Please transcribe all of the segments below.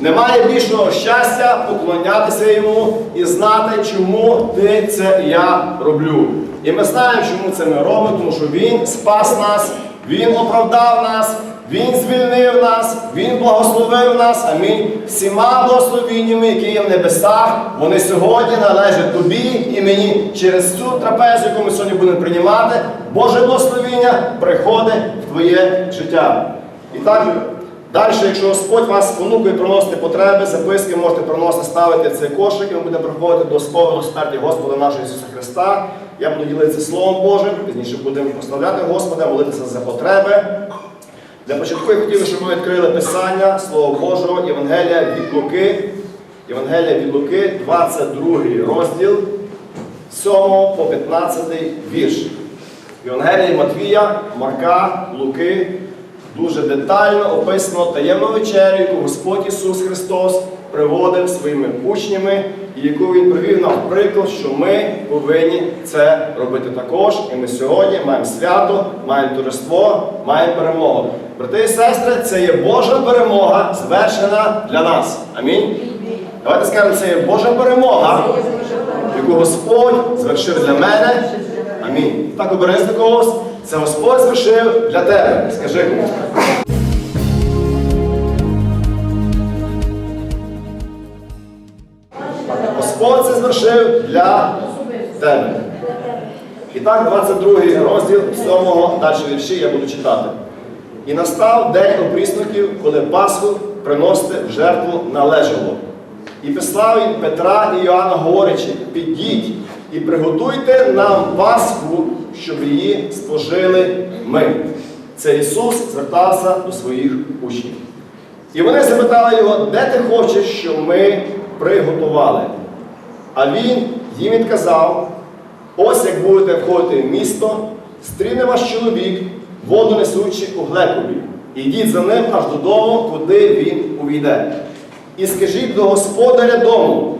Немає більшого щастя поклонятися йому і знати, чому ти це я роблю. І ми знаємо, чому це ми робимо, тому що Він спас нас, Він оправдав нас, Він звільнив нас, Він благословив нас. Амінь. Всіма благословіннями, які є в небесах, вони сьогодні належать тобі і мені. Через цю трапезу, яку ми сьогодні будемо приймати, Боже благословіння приходить в твоє життя. І так, Далі, якщо Господь вас спонукує приносити потреби, записки можете приносити, ставити цей кошик, і ми будемо приходити до сповіду смерті Господа нашого Ісуса Христа. Я буду ділитися Словом Божим, пізніше будемо прославляти Господа, молитися за потреби. Для початку я хотів, щоб ми відкрили Писання, Слово Божого, Євангелія від Луки. Євангелія від Луки, 22 розділ, 7 по 15 вірш. Євангелії Матвія, Марка, Луки дуже детально описано таємну вечерю, яку Господь Ісус Христос приводив своїми учнями, і яку Він привів нам приклад, що ми повинні це робити також. І ми сьогодні маємо свято, маємо торжество, маємо перемогу. Брати і сестри, це є Божа перемога, звершена для нас. Амінь. Давайте скажемо, це є Божа перемога, яку Господь звершив для мене. Амінь. Так обережно когось. Це Господь звершив для тебе. Скажи. Господь це звершив для тебе. І так, 22 розділ 7 далі вірші я буду читати. І настав день опрісноків, коли Пасху приносити в жертву належало. І писав він Петра і Іоанна, говорячи, підіть і приготуйте нам Пасху, щоб її спожили ми. Це Ісус звертався до своїх учнів. І вони запитали його, де ти хочеш, щоб ми приготували. А він їм відказав: ось як будете входити в місто, стріне ваш чоловік, воду несучи у глекові, і йдіть за ним аж додому, куди він увійде. І скажіть до господаря дому,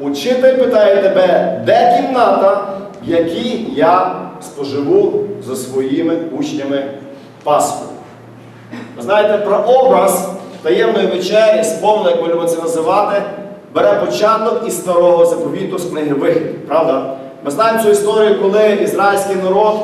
учитель питає тебе, де кімната, в якій я споживу за своїми учнями Пасху. Ви знаєте, прообраз таємної вечері, сповнено, як ми це називати, бере початок із старого заповіту з книги Вихід. Правда? Ми знаємо цю історію, коли ізраїльський народ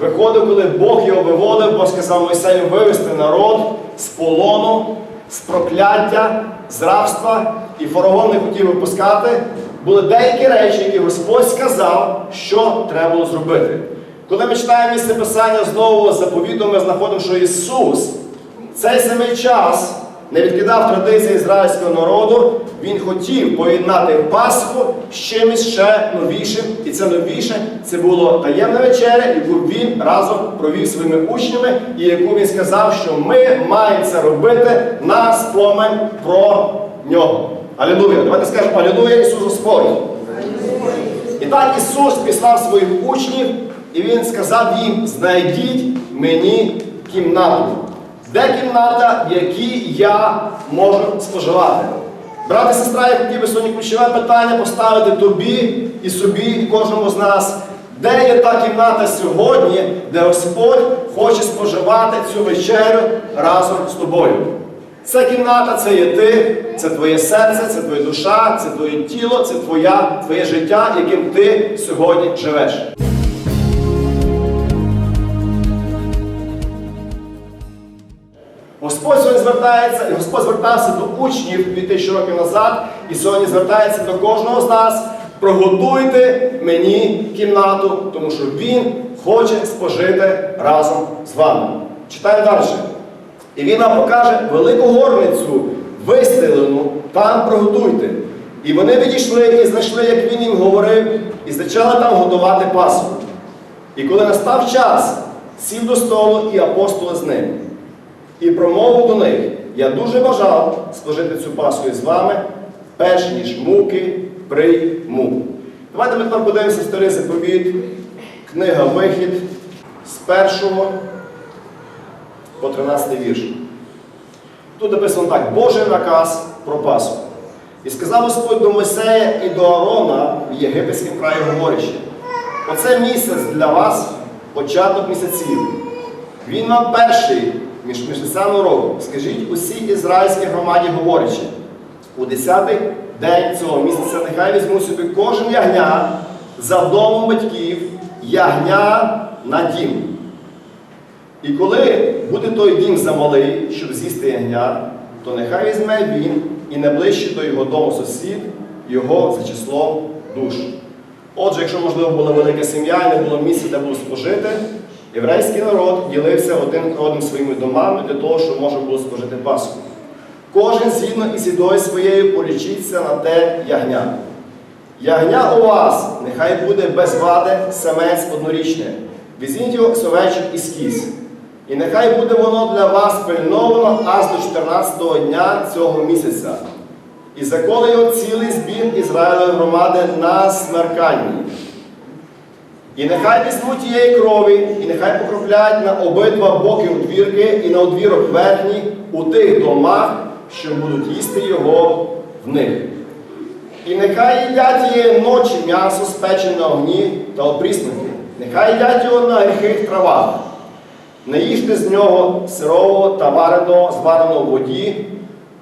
виходив, коли Бог його виводив, Бог сказав Мойсею вивести народ з полону, з прокляття, з рабства, і фараон не хотів випускати. Були деякі речі, які Господь сказав, що треба було зробити. Коли ми читаємо місце писання з нового заповіту, ми знаходимо, що Ісус цей самий час не відкидав традиції ізраїльського народу, Він хотів поєднати Пасху з чимось ще новішим. І це новіше це було таємна вечеря, яку він разом провів своїми учнями, і яку він сказав, що ми маємо це робити на спомин про нього. Алілуя! Давайте скажемо Алілуя Ісус Господь! І так Ісус післав своїх учнів, і Він сказав їм: знайдіть мені кімнату. Де кімната, в якій я можу споживати? Брат і сестра, я хотів би сьогодні ключове питання поставити тобі і собі, і кожному з нас. Де є та кімната сьогодні, де Господь хоче споживати цю вечерю разом з тобою? Ця кімната це є ти, це твоє серце, це твоя душа, це твоє тіло, це твоя, твоє життя, яким ти сьогодні живеш. Господь сьогодні звертається, і Господь звертався до учнів 2000 років назад, і сьогодні звертається до кожного з нас. Приготуйте мені кімнату, тому що Він хоче спожити разом з вами. Читаємо далі. І він нам покаже велику горницю, вистелену, там приготуйте. І вони відійшли і знайшли, як він їм говорив, і почали там готувати Пасху. І коли настав час, сів до столу і апостоли з ним. І промовив до них: я дуже бажав спожити цю Пасху із вами, перш ніж муки прийму. Давайте ми тепер подивимося старий заповіт, книга Вихід з першого по 13 вірш. Тут написано так: Божий наказ про Пасху. І сказав Господь до Мойсея і до Аарона в єгипетському краї говорячи, Оце місяць для вас початок місяців. Він вам перший між місяцями року. Скажіть усій ізраїльській громаді говорячи, у 10-й день цього місяця нехай візьму собі кожен ягня за домом батьків, ягня на дім. І коли буде той дім замалий, щоб з'їсти ягня, то нехай візьме він і найближчий до його дому сусід його за числом душ. Отже, якщо, можливо, була велика сім'я і не було місця, де було спожити, єврейський народ ділився один одним своїми домами для того, щоб можна було спожити Пасху. Кожен згідно із ідою своєю полічиться на те ягня. Ягня у вас, нехай буде без вади самець однорічне. Візьміть його совечок і скізь. І нехай буде воно для вас пильновано аж до 14-го дня цього місяця. І заколи його цілий збір Ізраїлевої громади на смерканні. І нехай візьмуть тієї крові, і нехай покропляють на обидва боки удвірки і на одвірок верхній у тих домах, що будуть їсти його в них. І нехай їдять тієї ночі м'ясо спечене на огні та опрісники. Нехай їдять його на гріхих травах. Не їжте з нього сирового та вареного, звареного в воді,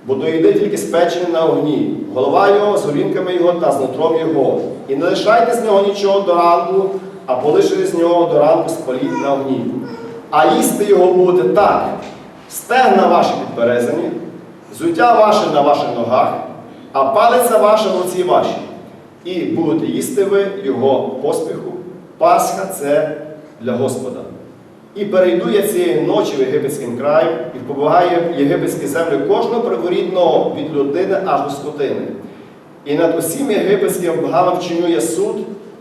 бо то тільки спечене на огні, голова його з горінками його та з нутром його. І не лишайте з нього нічого до ранку, а полишили з нього до ранку спаліть на огні. А їсти його будете так: стегна ваші підперезані, взуття ваше на ваших ногах, а палиця ваша в руці вашій. І будете їсти ви його поспіху. Пасха це для Господа. І перейду я цієї ночі в єгипетським край, і побагаю єгипетські землі кожного приворідного від людини аж до скотини. І над усім єгипетським богам вчиню я суд,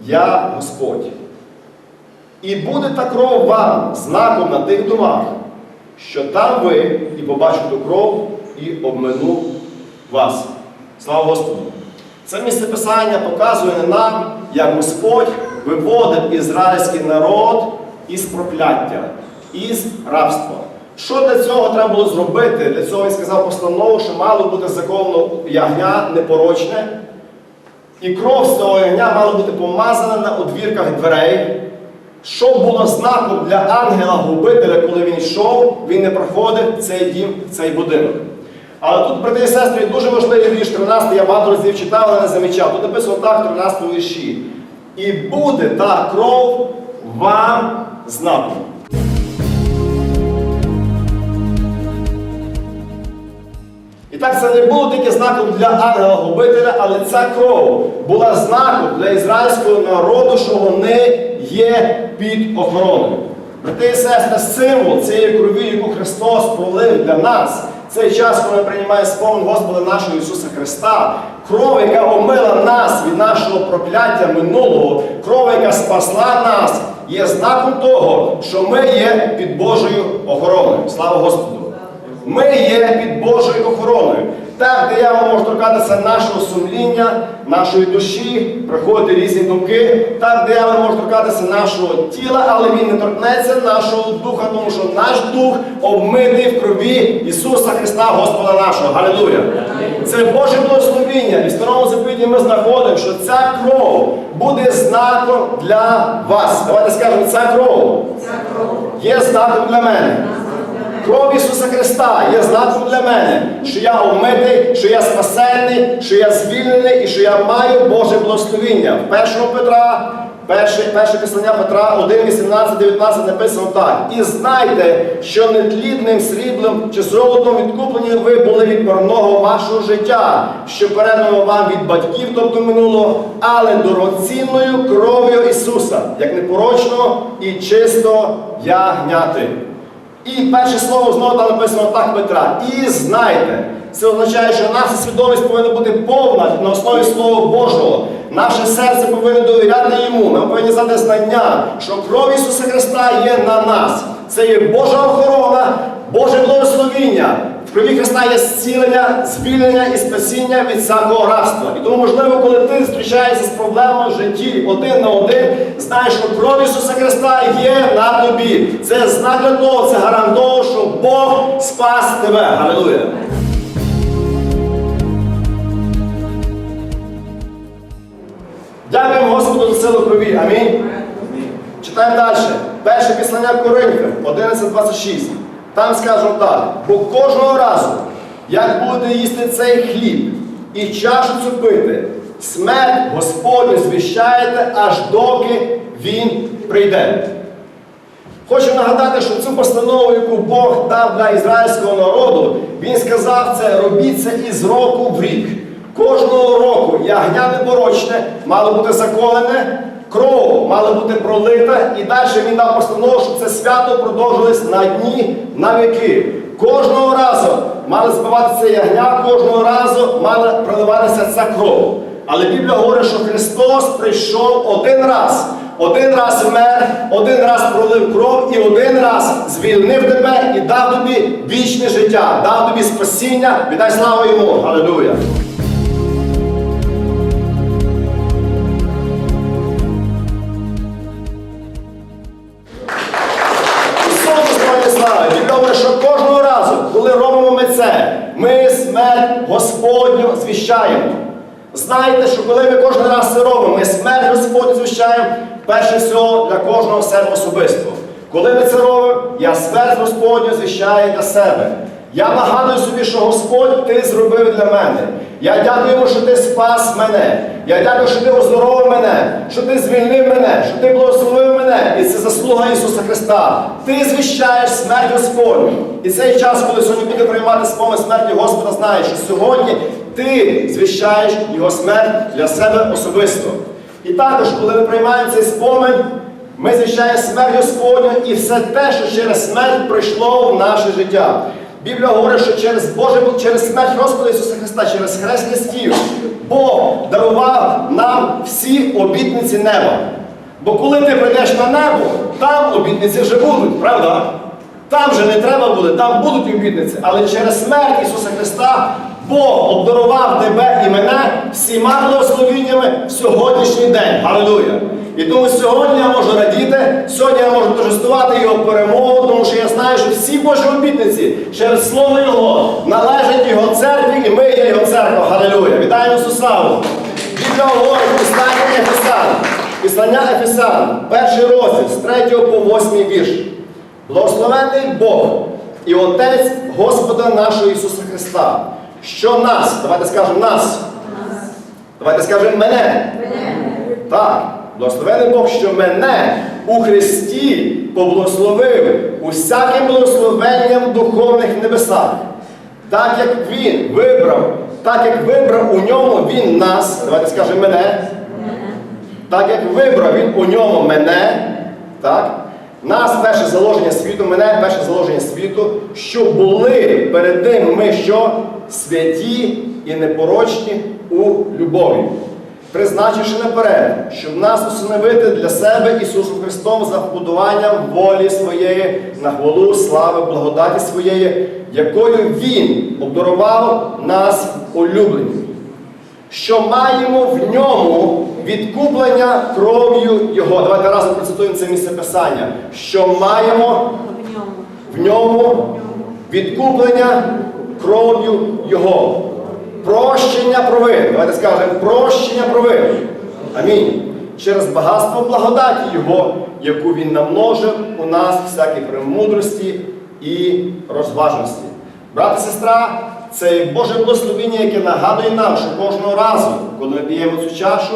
я Господь. І буде та кров вам знаком на тих домах, що там ви і побачу ту кров і обмину вас. Слава Господу! Це місце Писання показує нам, як Господь виводив ізраїльський народ із прокляття, із рабства. Що для цього треба було зробити? Для цього він сказав постанову, що мало бути законно ягня непорочне, і кров з цього ягня мала бути помазана на одвірках дверей, що було знаком для ангела-губителя, коли він йшов, він не проходив цей дім, цей будинок. Але тут, брати і сестри, дуже важливий вірш 13, я багато разів читав, але не замічав. Тут написано так, в 13 вірші. І буде та кров вам знаком. І так це не було тільки знаком для ангела-губителя, але ця кров була знаком для ізраїльського народу, що вони є під охороною. Брати і сестри, символ цієї крові, яку Христос пролив для нас, цей час, коли ми приймаємо спомин Господа нашого Ісуса Христа, кров, яка омила нас від нашого прокляття минулого, кров, яка спасла нас, є знаком того, що ми є під Божою охороною. Слава Господу! Ми є під Божою охороною. Так, диявол може торкатися нашого сумління, нашої душі, приходити різні думки. Так, диявол може торкатися нашого тіла, але він не торкнеться нашого духа, тому що наш дух обмитий в крові Ісуса Христа, Господа нашого. Галилуя! Це Боже благословіння. І в старому заповіті ми знаходимо, що ця кров буде знаком для вас. Давайте скажемо, ця кров є знаком для мене. Кров Ісуса Христа є знаком для мене, що я омитий, що я спасенний, що я звільнений і що я маю Боже благословіння. В 1 Петра, перше, перше післання Петра 1, 18, 19 написано так. І знайте, що нетлідним сріблом чи золотом відкуплені ви були від марного вашого життя, що передано вам від батьків, тобто минулого, але дорогоцінною кров'ю Ісуса, як непорочного і чисто ягняти. І перше слово знову там написано так Петра. І знайте. Це означає, що наша свідомість повинна бути повна на основі Слова Божого. Наше серце повинно довіряти йому. Ми повинні знати знання, що кров Ісуса Христа є на нас. Це є Божа охорона, Боже благословіння. В крові Христа є зцілення, звільнення і спасіння від всякого рабства. І тому, можливо, коли ти зустрічаєшся з проблемою в житті один на один, знаєш, що кров Ісуса Христа є на тобі. Це знак для того, це гарант що Бог спас тебе. Галилуя! Дякуємо Господу за силу крові. Амінь. Читаємо далі. Перше післання Коринфям 11.26. Там скажемо так, бо кожного разу, як будете їсти цей хліб і чашу цю пити, смерть Господню звіщаєте, аж доки Він прийде. Хочу нагадати, що цю постанову, яку Бог дав для ізраїльського народу, він сказав це робіть це із року в рік. Кожного року ягня непорочне мало бути заколене, кров мала бути пролита, і далі він дав постанову, щоб це свято продовжилось на дні, на віки. Кожного разу мали збиватися ягня, кожного разу мала проливатися ця кров. Але Біблія говорить, що Христос прийшов один раз. Один раз вмер, один раз пролив кров і один раз звільнив тебе і дав тобі вічне життя, дав тобі спасіння. Віддай славу йому. Аллилуйя. Господню звіщаємо. Знайте, що коли ми кожен раз це робимо, ми смерть Господню звіщаємо, перше всього для кожного себе особисто. Коли ми це робимо, я смерть Господню звіщаю для себе. Я нагадую собі, що Господь ти зробив для мене. Я дякую йому, що ти спас мене. Я дякую, що ти оздоровив мене, що ти звільнив мене, що ти благословив мене. І це заслуга Ісуса Христа. Ти звіщаєш смерть Господню. І цей час, коли сьогодні буде приймати спомин смерті Господа, знаєш, що сьогодні ти звіщаєш Його смерть для себе особисто. І також, коли ми приймаємо цей спомин, ми звіщаємо смерть Господню і все те, що через смерть прийшло в наше життя. Біблія говорить, що через Боже, через смерть Господа Ісуса Христа, через хрест Христів, Бог дарував нам всі обітниці неба. Бо коли ти прийдеш на небо, там обітниці вже будуть, правда? Там же не треба буде, там будуть обітниці. Але через смерть Ісуса Христа Бог обдарував тебе і мене всіма благословіннями в сьогоднішній день. Галилуя! І тому сьогодні я можу радіти, сьогодні я можу торжествувати його перемогу, тому що я знаю, що всі Божі обітниці через Слово Його належать Його церкві, і ми є Його церква. Галилуя! Вітаємо славу! Біблія говорить, післання Ефесан, післання Ефесан, перший розділ з 3 по 8 вірш. Благословенний Бог і Отець Господа нашого Ісуса Христа, що нас, давайте скажемо нас, давайте скажемо мене. Так, благословений Бог, що мене у Христі поблагословив усяким благословенням духовних небесах. Так як Він вибрав, так як вибрав у ньому Він нас, давайте скажемо мене. Так як вибрав він у ньому мене, так? Нас перше заложення світу, мене перше заложення світу, щоб були перед ним ми що? Святі і непорочні у любові. Призначивши наперед, щоб нас усиновити для себе Ісусом Христом за вбудуванням волі своєї на хвалу, слави, благодаті своєї, якою Він обдарував нас улюблені що маємо в ньому відкуплення кров'ю Його. Давайте разом процитуємо це місце Писання. Що маємо в ньому відкуплення кров'ю Його. Прощення провин. Давайте скажемо прощення провин. Амінь. Через багатство благодаті Його, яку Він намножив у нас всякій премудрості і розважності. Брат і сестра, це Боже благословіння, яке нагадує нам, що кожного разу, коли ми п'ємо цю чашу,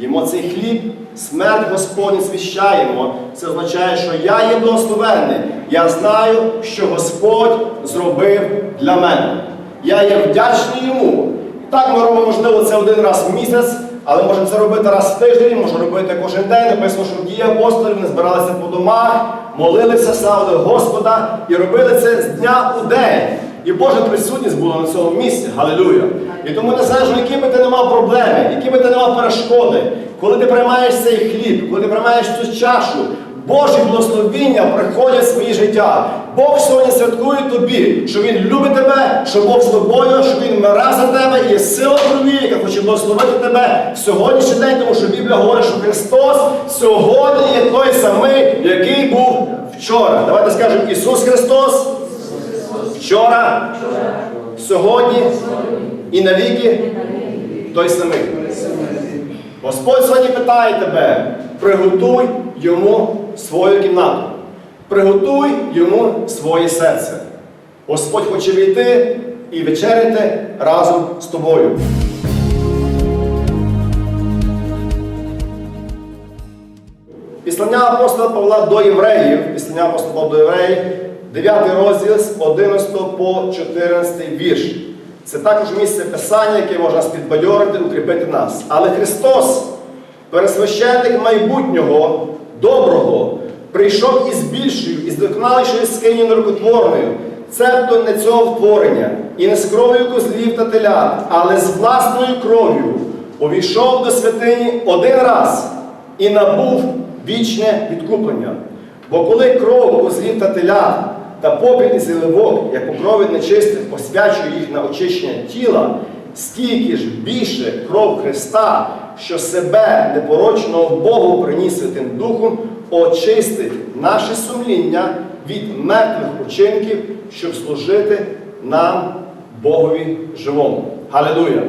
їмо цей хліб, смерть Господню звіщаємо. Це означає, що я є благословенний. Я знаю, що Господь зробив для мене. Я є вдячний йому. Так ми робимо, можливо, це один раз в місяць, але можемо це робити раз в тиждень, можемо робити кожен день. Написано, що дії апостолів вони збиралися по домах, молилися, славили Господа і робили це з дня у день. І Божа присутність була на цьому місці. Галилуя! І тому незалежно, які би ти не мав проблеми, які би ти не мав перешкоди, коли ти приймаєш цей хліб, коли ти приймаєш цю чашу, Божі благословіння приходять в своє життя. Бог сьогодні святкує тобі, що Він любить тебе, що Бог з тобою, що Він мира за тебе і є сила крові, яка хоче благословити тебе в сьогоднішній день, тому що Біблія говорить, що Христос сьогодні є той самий, який був вчора. Давайте скажемо Ісус Христос вчора, сьогодні і навіки той самий. Господь сьогодні питає тебе, приготуй йому свою кімнату, приготуй йому своє серце. Господь хоче війти і вечеряти разом з тобою. Післання апостола Павла до євреїв, післання апостола до євреїв, 9 розділ з 11 по 14 вірш. Це також місце писання, яке може нас підбадьорити, укріпити нас. Але Христос, пересвященник майбутнього, доброго, прийшов із більшою, із досконалішою скинію нерукотворною, цебто не цього втворення, і не з кров'ю козлів та телят, але з власною кров'ю. Увійшов до святині один раз і набув вічне відкуплення. Бо коли кров козлів та телят та попіл і зеливок, як у крові нечистих, освячує їх на очищення тіла, стільки ж більше кров Христа, що себе непорочного Богу приніс Святим Духом, очистить наше сумління від мертвих учинків, щоб служити нам Богові живому. Галилуя!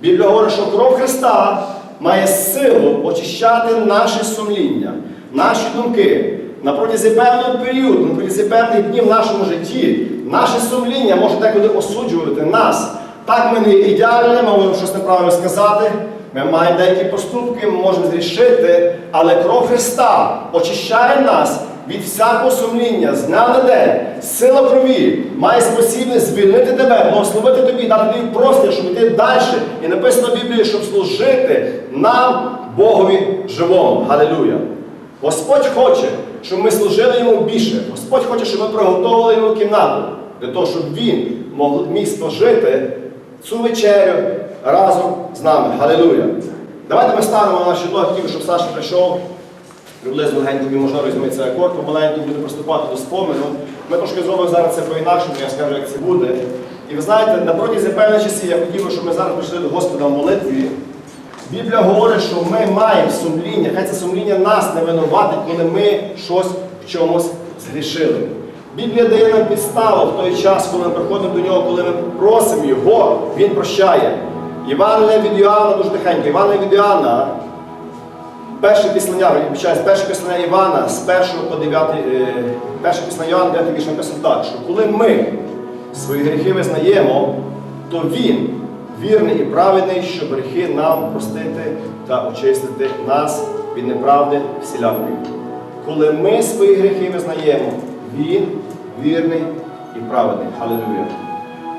Біблія говорить, що кров Христа має силу очищати наше сумління, наші думки. На протязі певного періоду, на протязі певних днів в нашому житті, наше сумління може деколи осуджувати нас. Так ми не ідеальні, ми можемо щось неправильно сказати. Ми маємо деякі поступки, ми можемо зрішити, але кров Христа очищає нас від всякого сумління з дня на день. Сила крові має спосібність звільнити тебе, благословити тобі, дати тобі простір, щоб йти далі. І написано в Біблії, щоб служити нам, Богові живому. Галилуя! Господь хоче, щоб ми служили йому більше. Господь хоче, щоб ми приготували йому кімнату, для того, щоб він міг спожити цю вечерю разом з нами. Галилуя! Давайте ми станемо на наші ноги, хотів, щоб Саша прийшов. Приблизно легенько тобі можна візьми цей акорд, помаленьку буде приступати до спомину. Ми трошки зробимо зараз це по-інакшому, я скажу, як це буде. І ви знаєте, на протязі певних часів я хотів, щоб ми зараз прийшли до Господа в молитві. Біблія говорить, що ми маємо сумління, хай це сумління нас не винуватить, коли ми щось в чомусь згрішили. Біблія дає нам підставу в той час, коли ми приходимо до нього, коли ми просимо Його, Він прощає. Івангелія від Іоанна дуже тихенько. Івангелія від Іоанна, перше післання, перше післання Івана з 1 по 9, е, перше післання Івана, 9 вірш написано так, що коли ми свої гріхи визнаємо, то Він вірний і праведний, щоб гріхи нам простити та очистити нас від неправди всілякої. Коли ми свої гріхи визнаємо, Він вірний і праведний. Халилуя.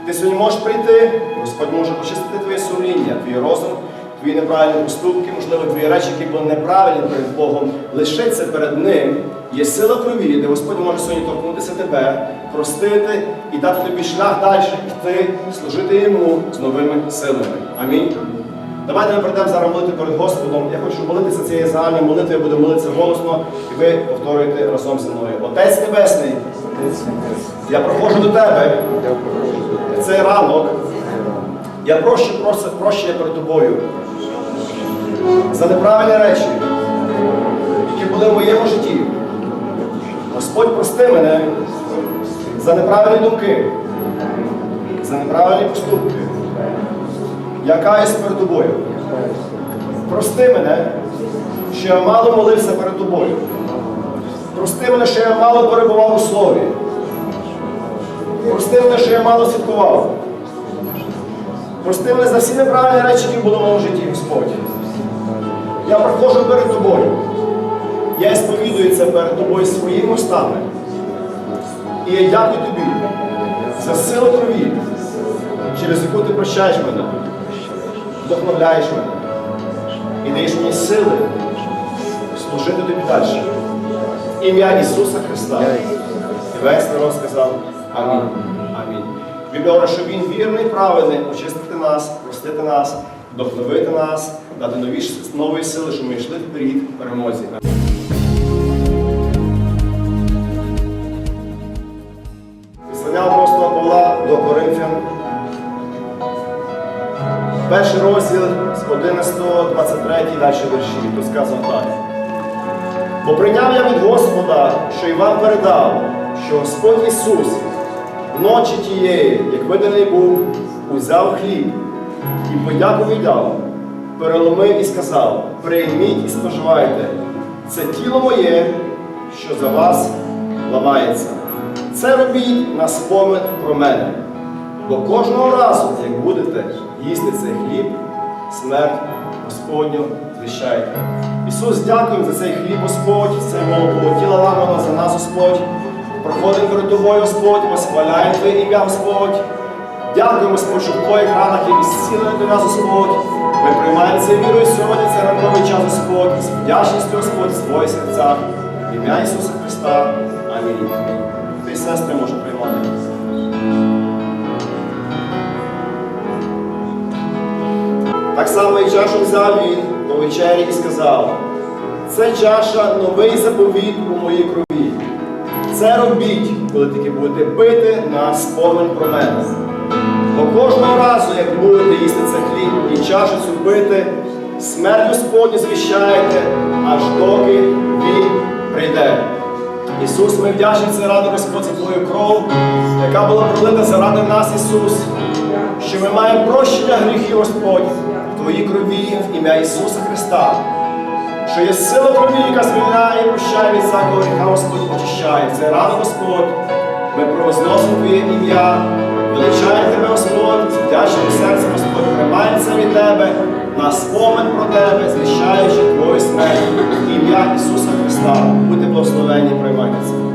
Ти сьогодні можеш прийти, Господь може очистити твоє сумління, твій розум, твої неправильні поступки, можливо, твої речі, які були неправильні перед Богом, лишиться перед Ним. Є сила крові, де Господь може сьогодні торкнутися тебе, простити і дати тобі шлях далі йти, служити йому з новими силами. Амінь. Давайте ми прийдемо зараз молити перед Господом. Я хочу молитися цією загальною молитвою, я буду молитися голосно, і ви повторюєте разом зі мною. Отець Небесний, я проходжу до тебе в цей ранок. Я прошу просто прощення перед тобою за неправильні речі, які були в моєму житті. Господь, прости мене за неправильні думки, за неправильні поступки. Я каюсь перед тобою. Прости мене, що я мало молився перед тобою. Прости мене, що я мало перебував у слові. Прости мене, що я мало святкував. Прости мене за всі неправильні речі, які були в моєму житті, Господь. Я проходжу перед тобою. Я сповідую це перед тобою своїми устами. І я дякую тобі за силу крові, через яку ти прощаєш мене, вдохновляєш мене і даєш мені сили служити тобі далі. Ім'я Ісуса Христа. І весь народ сказав Амінь. Амінь. Говорить, що Він вірний, праведний, очистити нас, простити нас, вдохновити нас, дати нові, нової сили, щоб ми йшли вперед в перемозі. Апостола Перший розділ з 11, 23 і далі вірші. Тут сказано так. Бо прийняв я від Господа, що і вам передав, що Господь Ісус вночі тієї, як виданий був, узяв хліб і подяку віддав, переломив і сказав: прийміть і споживайте. Це тіло моє, що за вас ламається. Це робіть на спомин про мене. Бо кожного разу, як будете їсти цей хліб, смерть Господню звіщайте. Ісус, дякуємо за цей хліб, Господь, це молоко тіла ламано за нас, Господь. Проходимо перед тобою, Господь, восхваляємо Твоє ім'я, Господь. Дякуємо, Господь, що в Твоїх ранах є зцілення до нас, Господь. Ми приймаємо це вірою сьогодні, це ранковий час, Господь, з вдячністю, Господь, в своїх серцях. Ім'я Ісуса Христа. Амінь. Ти сестри може приймати. Так само і чашу взяв він до вечері і сказав: це чаша новий заповіт у моїй крові. Це робіть, коли таки будете пити на спомин про мене. Бо кожного разу, як будете їсти цей хліб і чашу цю пити, смерть Господню звіщаєте, аж доки Він прийде. Ісус, ми вдячні це ради Господь за Твою кров, яка була пролита заради нас, Ісус, що ми маємо прощення гріхів, Господь, Твоїй крові, в ім'я Ісуса Христа що є сила крові, яка звільняє прощає від всякого гріха, Господь очищає. Це рано, Господь. Ми провозносимо Твоє ім'я, величаємо Тебе, Господь, вдячним серцем, Господь, це від Тебе, на спомин про Тебе, звіщаючи Твою смерть, ім'я Ісуса Христа. Будьте благословені, приймайте це.